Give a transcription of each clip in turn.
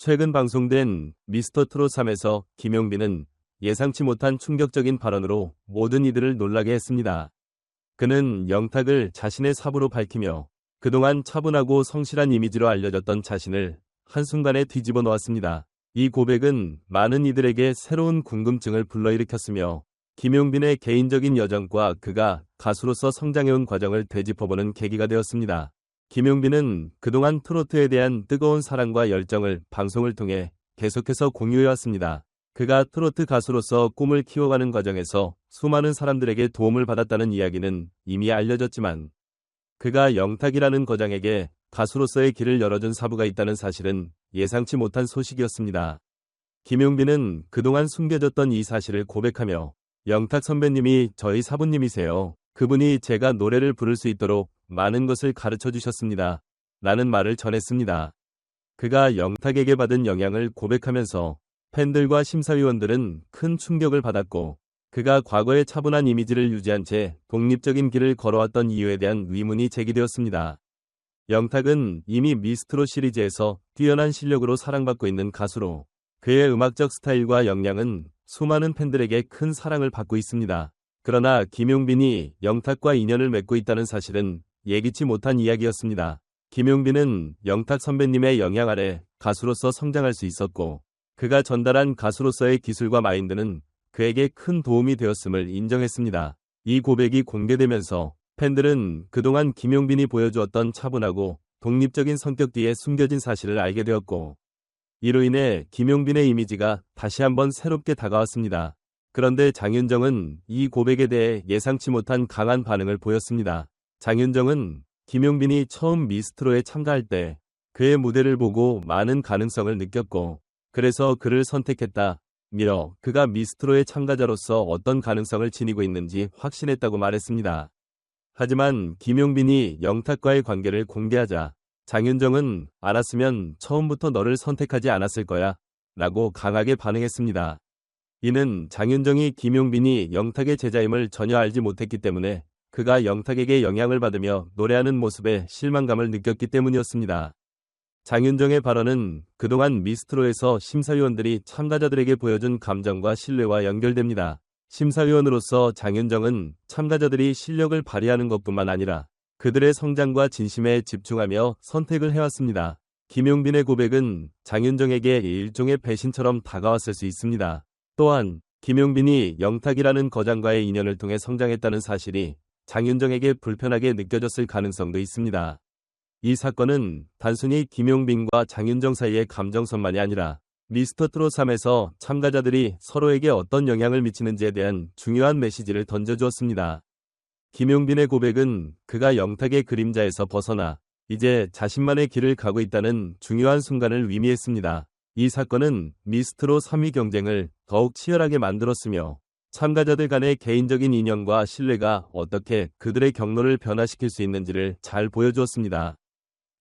최근 방송된 미스터 트롯 3에서 김용빈은 예상치 못한 충격적인 발언으로 모든 이들을 놀라게 했습니다. 그는 영탁을 자신의 사부로 밝히며 그동안 차분하고 성실한 이미지로 알려졌던 자신을 한순간에 뒤집어 놓았습니다. 이 고백은 많은 이들에게 새로운 궁금증을 불러일으켰으며 김용빈의 개인적인 여정과 그가 가수로서 성장해온 과정을 되짚어보는 계기가 되었습니다. 김용빈은 그동안 트로트에 대한 뜨거운 사랑과 열정을 방송을 통해 계속해서 공유해왔습니다. 그가 트로트 가수로서 꿈을 키워가는 과정에서 수많은 사람들에게 도움을 받았다는 이야기는 이미 알려졌지만 그가 영탁이라는 거장에게 가수로서의 길을 열어준 사부가 있다는 사실은 예상치 못한 소식이었습니다. 김용빈은 그동안 숨겨졌던 이 사실을 고백하며 영탁 선배님이 저희 사부님이세요. 그분이 제가 노래를 부를 수 있도록 많은 것을 가르쳐 주셨습니다. 라는 말을 전했습니다. 그가 영탁에게 받은 영향을 고백하면서 팬들과 심사위원들은 큰 충격을 받았고 그가 과거의 차분한 이미지를 유지한 채 독립적인 길을 걸어왔던 이유에 대한 의문이 제기되었습니다. 영탁은 이미 미스트로 시리즈에서 뛰어난 실력으로 사랑받고 있는 가수로 그의 음악적 스타일과 역량은 수많은 팬들에게 큰 사랑을 받고 있습니다. 그러나 김용빈이 영탁과 인연을 맺고 있다는 사실은 예기치 못한 이야기였습니다. 김용빈은 영탁 선배님의 영향 아래 가수로서 성장할 수 있었고 그가 전달한 가수로서의 기술과 마인드는 그에게 큰 도움이 되었음을 인정했습니다. 이 고백이 공개되면서 팬들은 그동안 김용빈이 보여주었던 차분하고 독립적인 성격 뒤에 숨겨진 사실을 알게 되었고 이로 인해 김용빈의 이미지가 다시 한번 새롭게 다가왔습니다. 그런데 장윤정은 이 고백에 대해 예상치 못한 강한 반응을 보였습니다. 장윤정은 김용빈이 처음 미스트로에 참가할 때 그의 무대를 보고 많은 가능성을 느꼈고 그래서 그를 선택했다. 미러 그가 미스트로의 참가자로서 어떤 가능성을 지니고 있는지 확신했다고 말했습니다. 하지만 김용빈이 영탁과의 관계를 공개하자 장윤정은 알았으면 처음부터 너를 선택하지 않았을 거야 라고 강하게 반응했습니다. 이는 장윤정이 김용빈이 영탁의 제자임을 전혀 알지 못했기 때문에 그가 영탁에게 영향을 받으며 노래하는 모습에 실망감을 느꼈기 때문이었습니다. 장윤정의 발언은 그동안 미스트로에서 심사위원들이 참가자들에게 보여준 감정과 신뢰와 연결됩니다. 심사위원으로서 장윤정은 참가자들이 실력을 발휘하는 것뿐만 아니라 그들의 성장과 진심에 집중하며 선택을 해왔습니다. 김용빈의 고백은 장윤정에게 일종의 배신처럼 다가왔을 수 있습니다. 또한 김용빈이 영탁이라는 거장과의 인연을 통해 성장했다는 사실이 장윤정에게 불편하게 느껴졌을 가능성도 있습니다. 이 사건은 단순히 김용빈과 장윤정 사이의 감정선만이 아니라 미스터 트롯 3에서 참가자들이 서로에게 어떤 영향을 미치는지에 대한 중요한 메시지를 던져주었습니다. 김용빈의 고백은 그가 영탁의 그림자에서 벗어나 이제 자신만의 길을 가고 있다는 중요한 순간을 의미했습니다. 이 사건은 미스트로 3위 경쟁을 더욱 치열하게 만들었으며 참가자들 간의 개인적인 인연과 신뢰가 어떻게 그들의 경로를 변화시킬 수 있는지를 잘 보여주었습니다.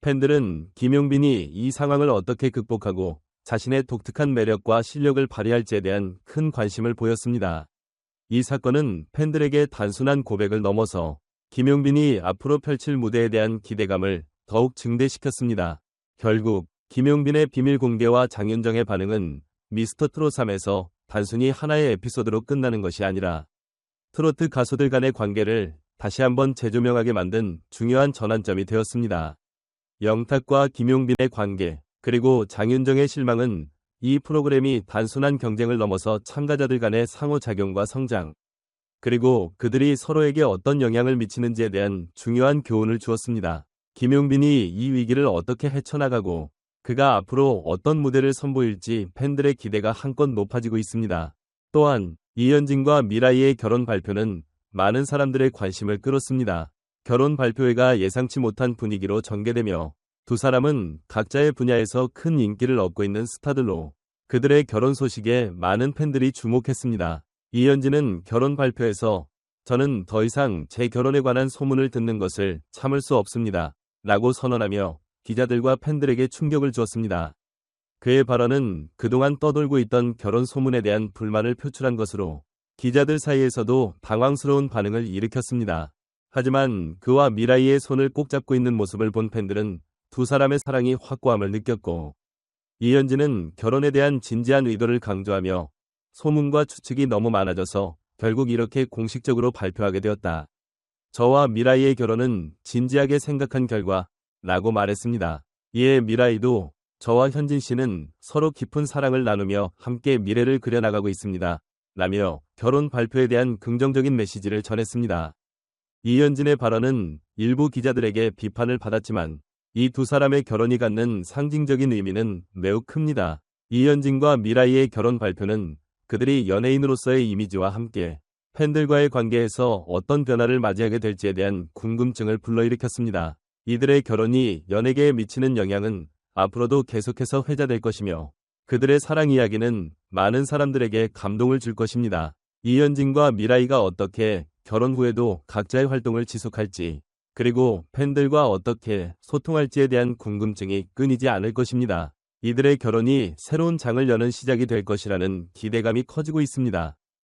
팬들은 김용빈이 이 상황을 어떻게 극복하고 자신의 독특한 매력과 실력을 발휘할지에 대한 큰 관심을 보였습니다. 이 사건은 팬들에게 단순한 고백을 넘어서 김용빈이 앞으로 펼칠 무대에 대한 기대감을 더욱 증대시켰습니다. 결국 김용빈의 비밀 공개와 장윤정의 반응은 미스터 트롯 3에서 단순히 하나의 에피소드로 끝나는 것이 아니라 트로트 가수들 간의 관계를 다시 한번 재조명하게 만든 중요한 전환점이 되었습니다. 영탁과 김용빈의 관계, 그리고 장윤정의 실망은 이 프로그램이 단순한 경쟁을 넘어서 참가자들 간의 상호작용과 성장, 그리고 그들이 서로에게 어떤 영향을 미치는지에 대한 중요한 교훈을 주었습니다. 김용빈이 이 위기를 어떻게 헤쳐나가고 그가 앞으로 어떤 무대를 선보일지 팬들의 기대가 한껏 높아지고 있습니다. 또한 이현진과 미라이의 결혼 발표는 많은 사람들의 관심을 끌었습니다. 결혼 발표회가 예상치 못한 분위기로 전개되며 두 사람은 각자의 분야에서 큰 인기를 얻고 있는 스타들로 그들의 결혼 소식에 많은 팬들이 주목했습니다. 이현진은 결혼 발표에서 저는 더 이상 제 결혼에 관한 소문을 듣는 것을 참을 수 없습니다. 라고 선언하며 기자들과 팬들에게 충격을 주었습니다. 그의 발언은 그동안 떠돌고 있던 결혼 소문에 대한 불만을 표출한 것으로 기자들 사이에서도 당황스러운 반응을 일으켰습니다. 하지만 그와 미라이의 손을 꼭 잡고 있는 모습을 본 팬들은 두 사람의 사랑이 확고함을 느꼈고 이현진은 결혼에 대한 진지한 의도를 강조하며 소문과 추측이 너무 많아져서 결국 이렇게 공식적으로 발표하게 되었다. 저와 미라이의 결혼은 진지하게 생각한 결과 라고 말했습니다. 이에 미라이도 저와 현진 씨는 서로 깊은 사랑을 나누며 함께 미래를 그려나가고 있습니다. 라며 결혼 발표에 대한 긍정적인 메시지를 전했습니다. 이현진의 발언은 일부 기자들에게 비판을 받았지만 이 두 사람의 결혼이 갖는 상징적인 의미는 매우 큽니다. 이현진과 미라이의 결혼 발표는 그들이 연예인으로서의 이미지와 함께 팬들과의 관계에서 어떤 변화를 맞이하게 될지에 대한 궁금증을 불러일으켰습니다. 이들의 결혼이 연예계에 미치는 영향은 앞으로도 계속해서 회자될 것이며 그들의 사랑 이야기는 많은 사람들에게 감동을 줄 것입니다. 이현진과 미라이가 어떻게 결혼 후에도 각자의 활동을 지속할지 그리고 팬들과 어떻게 소통할지에 대한 궁금증이 끊이지 않을 것입니다. 이들의 결혼이 새로운 장을 여는 시작이 될 것이라는 기대감이 커지고 있습니다.